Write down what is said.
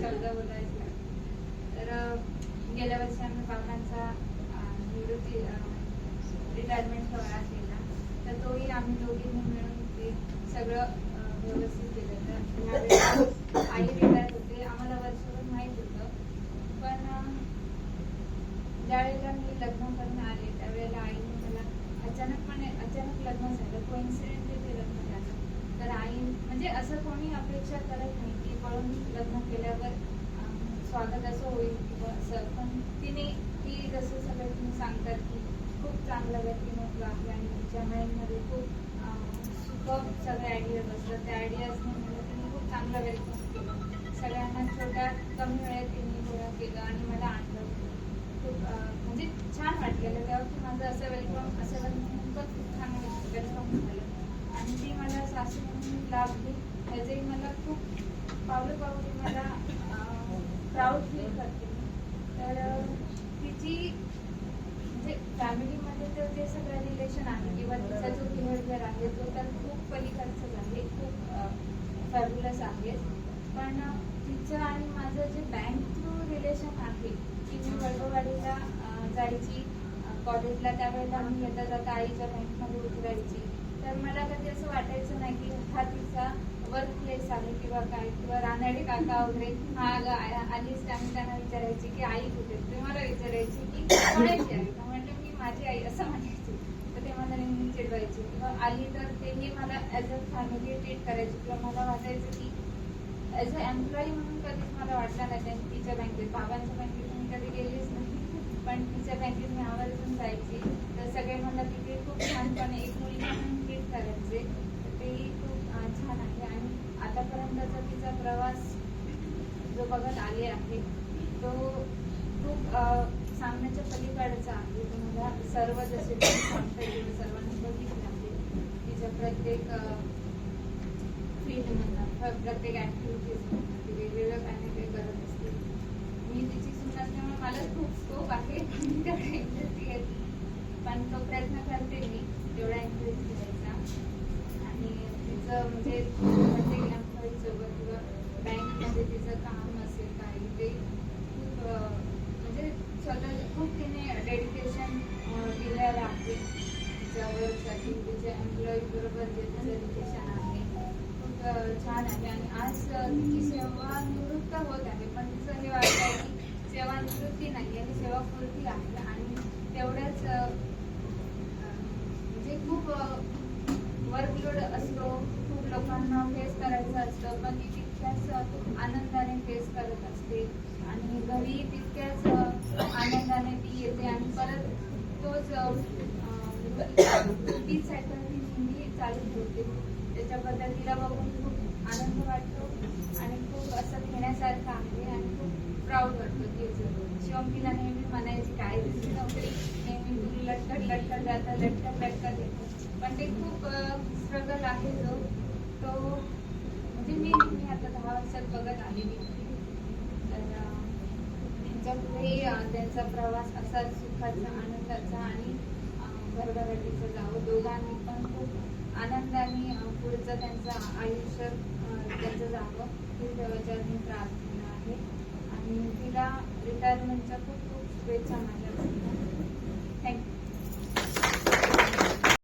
शब्द बोलायचे तर गेल्या वर्षी आम्ही बाबांचा निवृत्ती रिटायरमेंट सोहळा केला. तर तोही आम्ही दोघींनी मिळून ते सगळं व्यवस्थित केलं. तर आई रिटायर होते. आम्हाला वर्षभर माहीत होतं. पण ज्यावेळेला मी लग्न करून आले त्यावेळेला आईने मला अचानकपणे अचानक लग्न झालं. कोइन्सिडेंटली ते लग्न म्हणजे असं कोणी अपेक्षा करत नाही की पळून लग्न केल्यावर स्वागत असं होईल किंवा असं. पण तिने ती जसं सगळं तुम्ही सांगतात की खूप चांगलं व्यक्तिमत्व आहे आणि तिच्या माइंडमध्ये खूप सुखम सुखद सगळे आयडियाज असतात त्या आयडियाजने म्हणजे मला तिने खूप चांगलं वेलकम केलं. सगळ्यांना छोट्या कमी वेळेत तिने गोळा केलं आणि मला आणलं. खूप म्हणजे छान वाटलेलं. तेव्हा की माझं असं वेलकम असं वेलकम खूपच छान वेलकम झालं आणि ती मला सासू म्हणून लाभली त्याचंही मला खूप पावलं पावली मला प्राऊड फील करते तर तिची म्हणजे फॅमिलीमध्ये तर जे सगळं रिलेशन आहे किंवा तिचा जो बिहेवियर आहे तो तर खूप पलीकडचाच आहे खूप फॅब्युलस आहे. पण तिचं आणि माझं जे बँक थ्रू रिलेशन आहे की मी वडववाडीला जायची कॉलेजला त्यावेळेला मी येता जाता आईच्या बँकमध्ये उतरायची. तर मला कधी असं वाटतं नाही की हा तिचा वर्क प्लेस आहे किंवा काय किंवा रानडे काका वगैरे हा आलीच आम्ही त्यांना विचारायची की आई कुठे? ते मला विचारायची की कोणाची आई? तर म्हटलं मी माझी आई असं म्हणायची. तर ते मला नेहमी चिडवायचे. किंवा आली तर तेही मला ॲज अ फॅमिली ट्रीट करायची. किंवा मला वाटायचं की ॲज अ एम्प्लॉई म्हणून कधीच मला वाटलं नाही त्यांनी तिच्या बँकेत बाबांच्या बँकेत मी कधी गेलीच नाही. पण तिच्या बँकेत मी आवर्जून जायची. तर सगळे मला तिथे खूप छानपणे एक मुलगी म्हणून ट्रीट करायचे तर तेही खूप अं, छान आहे आणि आतापर्यंतचा तिचा प्रवास जो बघत आले आहे तो खूप सामन्याच्या सांगण्याच्या पलीकडचा आहे. तुम्हाला सर्व जसे सांगता सर्वांनी बघितले आहे तिच्या प्रत्येक फील्ड म्हणतात प्रत्येक ऍक्टिव्हिटीज म्हणतात ती वेगवेगळं काही ना काही करत असते. मी तिची सून असल्यामुळे मला खूप स्कोप आहे इंटरेस्ट पण तो प्रयत्न करते मी तेवढा इंटरेस्ट घ्यायचा आणि तिचं म्हणजे प्रत्येक सोबत किंवा बँकमध्ये तिचं काम असेल काही ते खूप म्हणजे स्वतः खूप तिने डेडिकेशन दिलं लागते तिच्या वर्कसाठी तिच्या एम्प्लॉई बरोबर जे तिचं डेडिकेशन आहे खूप छान आहे. आणि आज तिची सेवा निवृत्त होत आहे पण तिचं हे वाटतं आहे की सेवा निवृत्ती नाही आणि सेवा पूर्ती आहे. आणि तेवढ्याच म्हणजे खूप वर्कलोड असतो खूप लोकांना फेस असतं पण ती तितक्याच खूप आनंदाने फेस करत असते. आणि घरी तितक्याच आनंदाने ती येते. आणि परत तोच ती सायकल ती नेहमी चालू ठेवते. त्याच्याबद्दल तिला बघून खूप आनंद वाटतो आणि खूप असं घेण्यासारखं आहे आणि खूप प्राऊड वाटतो तिचं शिवम तिला नेहमी म्हणायची काय दिसली नव्हती नेहमी लटकट लटकट जातं लटकट लटकट येतो. पण ते खूप स्ट्रगल आहे जो. तो म्हणजे मी मी आता दहा वर्षात बघत आलेली आहे. तर अं, त्यांचा प्रवास असा सुखाचा आनंदाचा आणि अं, भरभराटीचा जावं दोघांनी पण खूप आनंदाने पुढचं त्यांचं आयुष्य अं, त्यांचं जावं ही देवाच्या मी प्रार्थना आहे. आणि तिला रिटायरमेंटच्या खूप खूप शुभेच्छा माझ्या